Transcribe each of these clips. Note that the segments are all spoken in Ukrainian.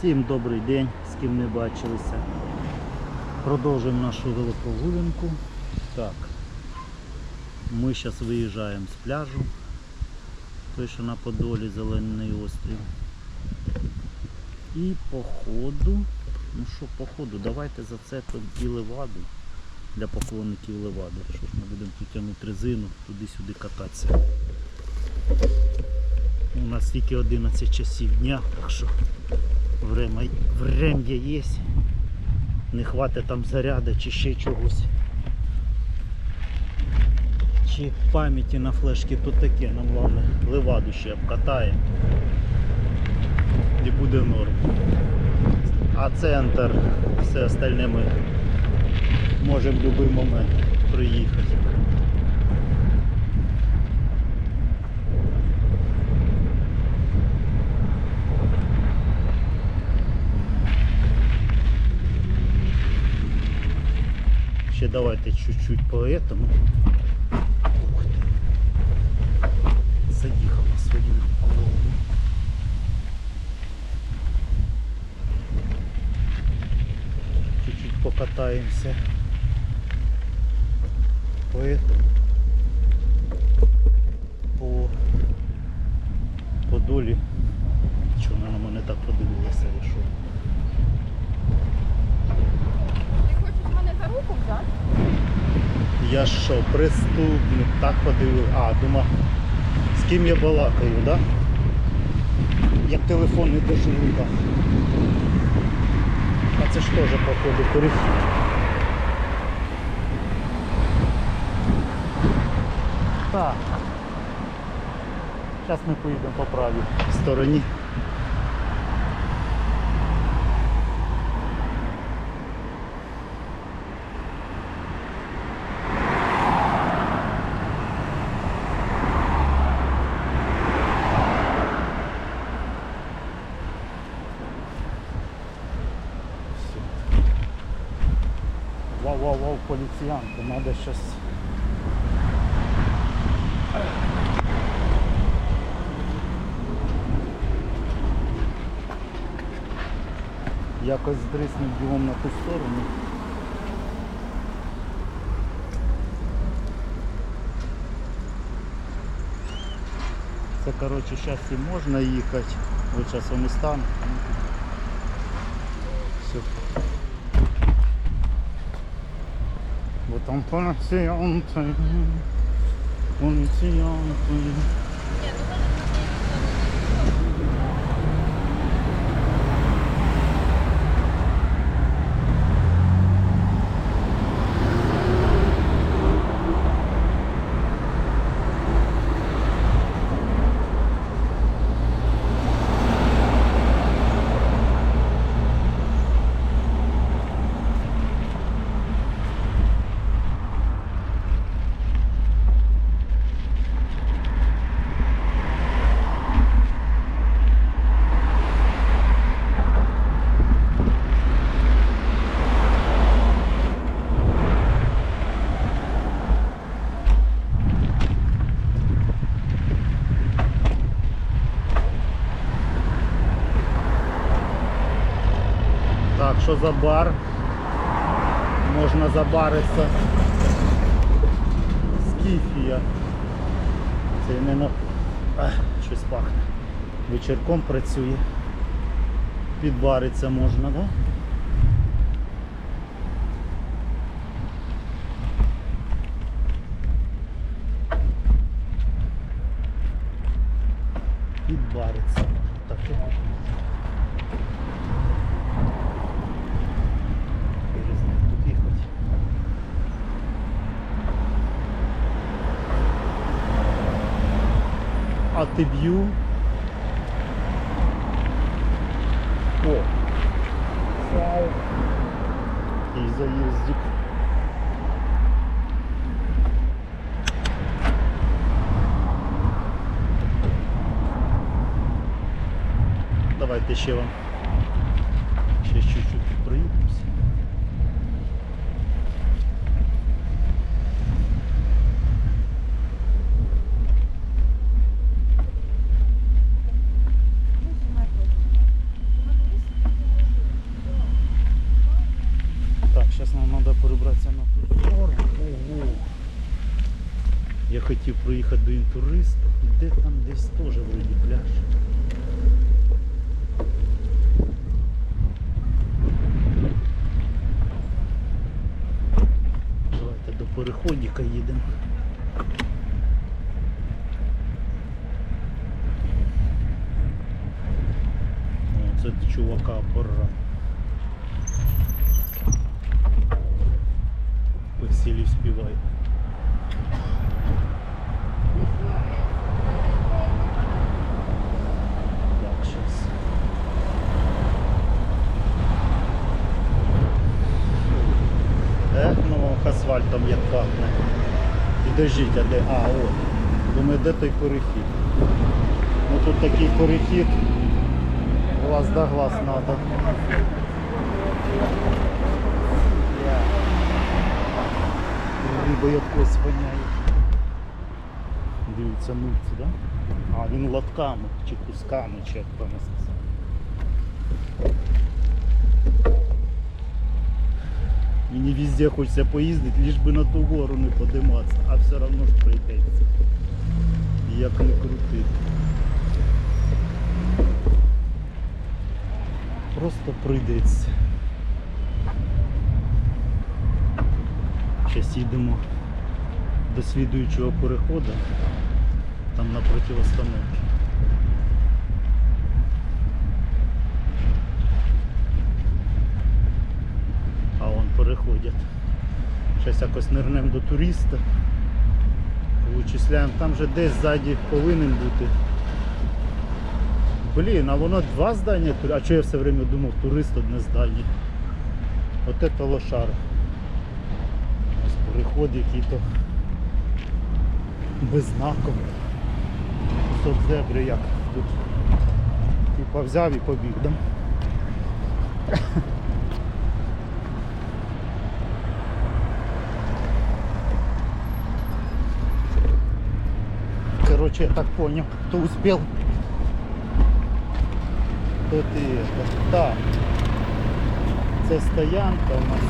Всім добрий день, з ким не бачилися. Продовжуємо нашу великовулинку. Так. Ми зараз виїжджаємо з пляжу. Той, що на Подолі, Зелений острів. І по ходу, ну що по ходу, давайте зацепимо і леваду для поклонників левади. Що ж ми будемо тут тягнути резину, туди-сюди кататися. У нас тільки 11 часів дня, так що время, врем'я є. Не хватить там заряду чи ще чогось. Чи пам'яті на флешки, то таке, нам головне леваду ще обкатає. І буде норм. А центр, все остальне ми можемо в будь-який момент приїхати. Ще давайте чуть-чуть по этому. Ух ти. Заїхав на свою голову. Чуть-чуть покатаємося. По этому. По, по долі. Чого вона на мене так подивилася, що? Ти хочеш мене за руку взяти? Я що, преступник, так подивив. А, думав, з ким я балакаю, да? Як телефон не держу в руках. А це ж теж походу перехід. Так. Зараз ми поїдемо по правій стороні. Вау-вау-вау, надо сейчас... Якось здриснув бігом на ту сторону. Це коротше зараз і можна їхати. От зараз вони стануть. Все. Бо там поліціянти, поліціянти. Так, що за бар? Можна забаритися. Скіфія. Це не на... Ах, щось пахне. Вечірком працює. Підбариться можна, да? Б'ю. О! І заїздик. Давайте ще вам до інтуристу. Де там десь теж вроді пляж. Давайте до переходіка їдемо. О, це чувака апарат. Василій співає. Так, сейчас. Ех, ну асфальтом як пахне. Підождіть, а де? А, от. Думаю, де той перехід? Ну тут такий перехід. Глаз да глаз надо. Риба якось воняє. Дивіться, мульці, да? А, він лотками чи кусками, чи як там сказати. Мені везде хочеться поїздити, лиш би на ту гору не подиматися, а все одно ж прийдеться. Як не крути. Просто прийдеться. Зараз їдемо до слідуючого переходу, там напроти остановки. А переходять. Зараз якось нирнемо до туриста. Вичисляємо, там же десь ззаді повинен бути. Блін, а воно два здання, а чого я все время думав, турист одне здання. От это лошара. Ось переход який-то без знаку. Кусок зебри як тут. Типа взяв і побіг, да? Короче, я так понял, кто успел, тот и это. Так. Це стоянка у нас.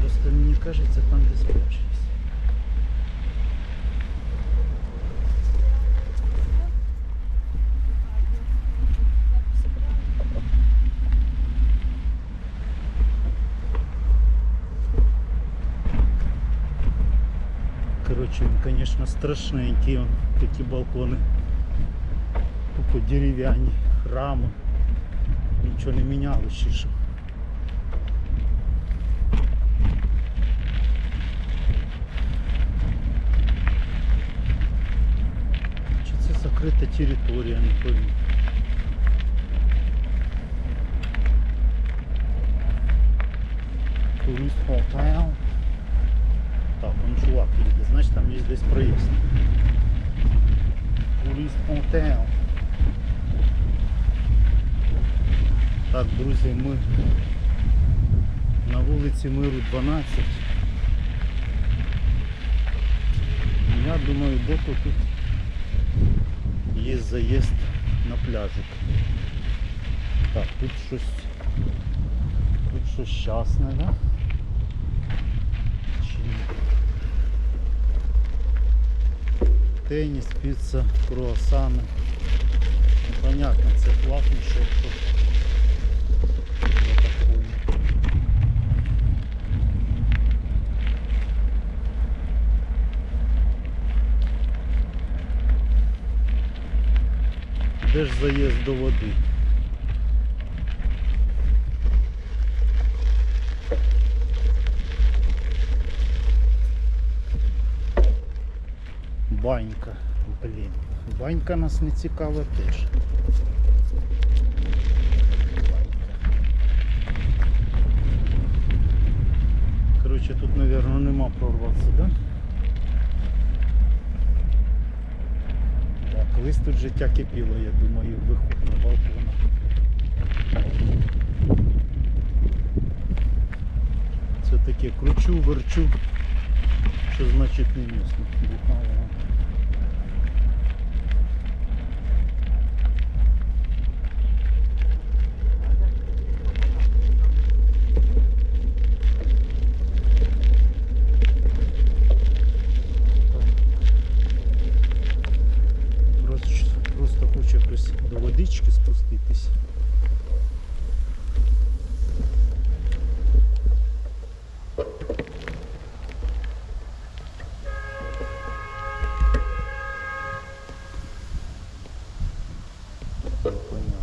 Просто мені кажется, Він, конечно, страшненький, он, такі балкони. Тупо дерев'яні, храми. Нічого не міняло ще що. Чи це закрита територія, не пойму. Турист Хотел. Так, чувак їде, там є десь проїзд. Турист Хотел. Так, друзі, ми на вулиці Миру 12. Я думаю, де-то тут є заїзд на пляжик. Так, тут щось тут щось щасне, да? Чи ні? Теніс, піца, круасани. Ну, Понятно, це платний шоп. тут. Де ж заїзд до води? Банька, блін. Банька нас не цікава теж. Короче, тут, наверное, нема прорватися, да? Да, колись тут життя кипіло, я думаю, виход на балкон. Це таке кручу, верчу, Що значить не місно? footprint.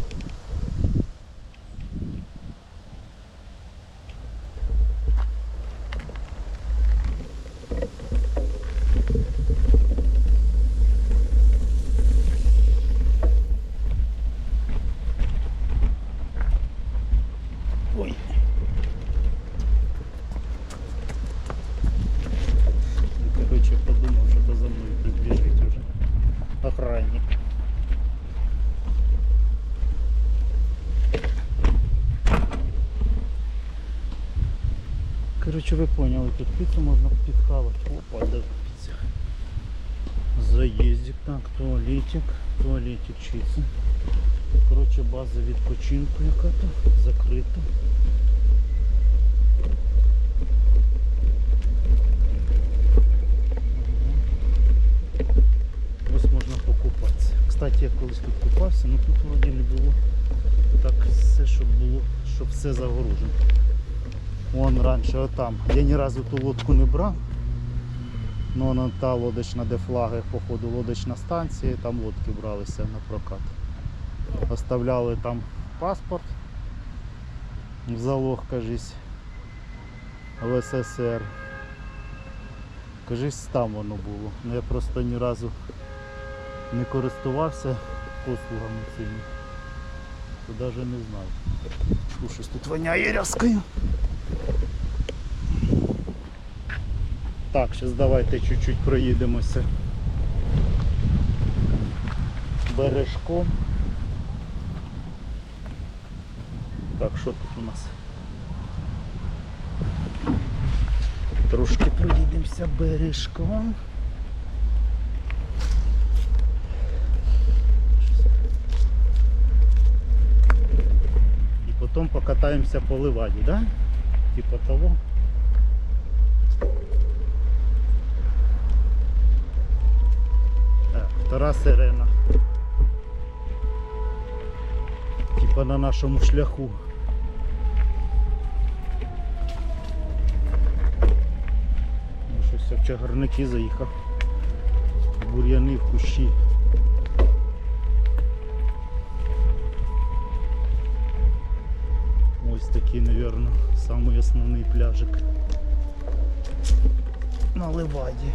Короче, ви поняли, тут піцу можна підхавати. Опа, де піця. Заїздик, так, туалетик, туалетик чисто. Коротше, база відпочинку яка-то закрита. Ось можна покупатися. Кстати, я колись тут купався, але тут вроді не було так все, щоб було, щоб все загорожено. Вон раніше отам. Я ні разу ту лодку не брав. Ну, вона та лодочна, де флаги, походу, лодочна станція, там лодки бралися на прокат. Оставляли там паспорт в залог, кажись, в СССР. Кажись, там воно було. Ну, Я просто ні разу не користувався послугами цими. То навіть не знаю. Щось тут воняє рязкою. Так, зараз давайте чуть-чуть проїдемося бережком. Так, що тут у нас? Трошки проїдемося бережком. І потім покатаємося по ливаді, да? Типа того. Втора сирена. Типа на нашому шляху. Щось в чагарники заїхав. Бур'яни в кущі. Ось такий, мабуть, самий основний пляжик. На Леваді.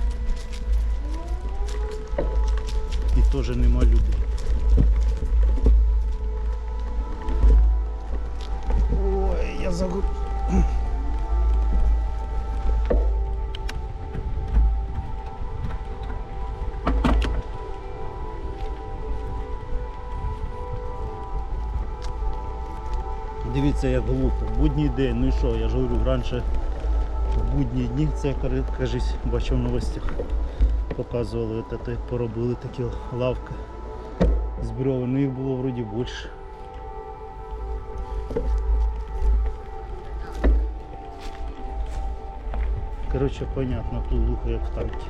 І теж нема людей. Ой, я загуб. Дивіться, як глупо. Будній день, ну і що, я ж говорю, раніше в будні дні це кажись, бачив в новостях. Показували, от як поробили такі лавки з брьовен, ну їх було вроді більше. Короче, понятно, тут глухо як в танки.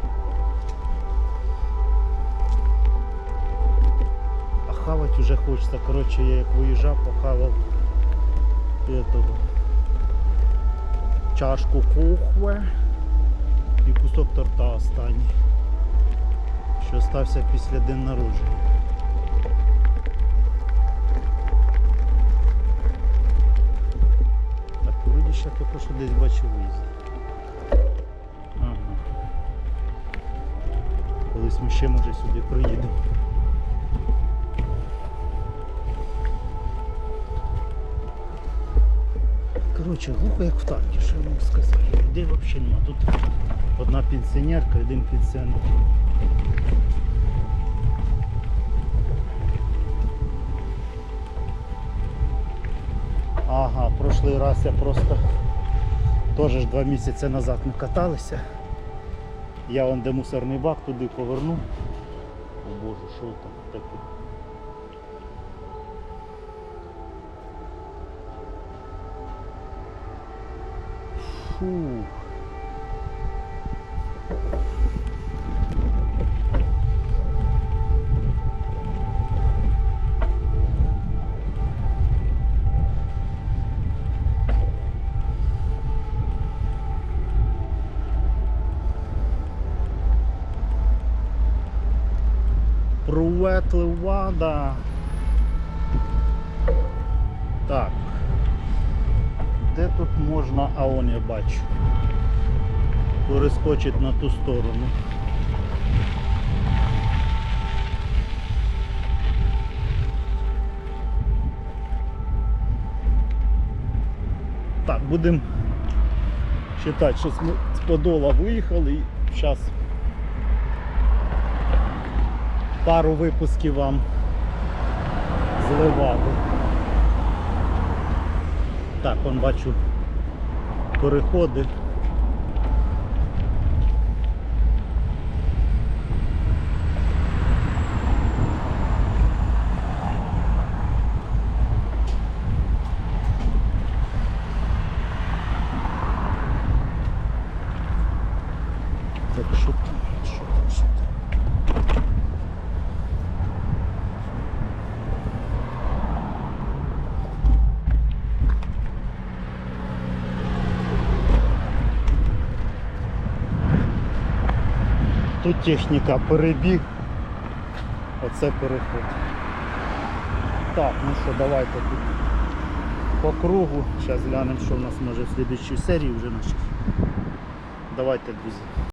А хавать уже хочеться. Короче, я як виїжджав, похавав этого чашку кухви і кусок торта останній, що стався після день народження. Так, вроді ще тільки що десь бачив виїзд. Ага. Колись ми ще може сюди приїдемо. Коротше, глухо як в танкі, що я можу сказати. Людей взагалі нема. Тут одна пенсіонерка, один пенсіонер. Ага, прошлий раз я просто теж два місяці назад ми каталися. Я вон де мусорний бак туди поверну. О боже, що там таке? Фух. Проветлива. Так. Де тут можна, а он я бачу. Перескочить на ту сторону. Так, будемо вважати, що з Подола виїхали і зараз пару випусків вам зливали. Так, он бачу переходи. Так, що там? Що там? Що там? Тут техніка перебіг. Оце переход. Так, ну що, давайте тут по кругу. Зараз глянемо, що в нас може в слідчій серії вже наче. Давайте, друзі.